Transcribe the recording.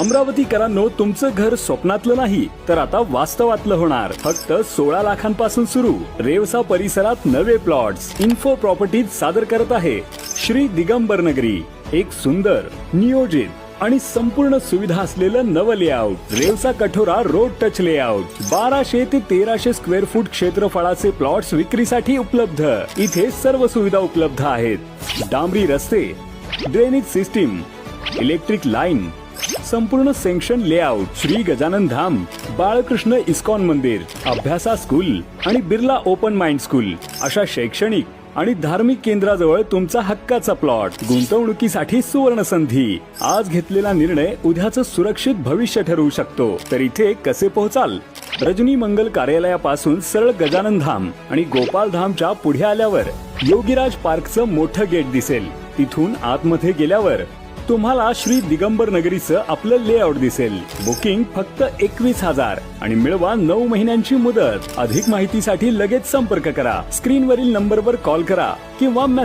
अमरावतीकरांनो तुमचं घर स्वप्नातलं नाही तर आता वास्तवातलं होणार. फक्त सोळा लाखांपासून सुरू. रेवसा परिसरात नवे प्लॉट्स. इन्फो प्रॉपर्टीज सादर करत आहे. श्री दिगंबर नगरी. एक सुंदर नियोजित आणि संपूर्ण सुविधा असलेलं नवं layout Rewasa Kathora road touch layout बाराशे ते तेराशे स्क्वेअर फूट क्षेत्रफळाचे प्लॉट्स विक्रीसाठी उपलब्ध. इथे सर्व सुविधा उपलब्ध आहेत. डांबरी रस्ते ड्रेनेज सिस्टीम इलेक्ट्रिक लाईन संपूर्ण sanction layout Shri Gajanan Dham Balkrishna ISKCON मंदिर अभ्यासा स्कूल आणि बिर्ला ओपन माइंड स्कूल अशा शैक्षणिक आणि धार्मिक केंद्राजवळ तुमचा हक्काचा प्लॉट गुंतवणुकीसाठी सुवर्ण संधी आज घेतलेला निर्णय उद्याचं सुरक्षित भविष्य ठरवू शकतो. तर इथे कसे पोहोचाल? रजनी मंगल कार्यालयापासून सरळ गजानन धाम आणि गोपाल धामच्या पुढे आल्यावर योगीराज पार्कचं मोठं गेट दिसेल. तिथून आतमध्ये गेल्यावर तुम्हाला श्री दिगंबर नगरीचं आपलं लेआउट दिसेल. बुकिंग फक्त एकवीस हजार. आणि मिळवा नऊ महिन्यांची मुदत. अधिक माहितीसाठी लगेच संपर्क करा. स्क्रीनवरील नंबरवर कॉल करा. किंवा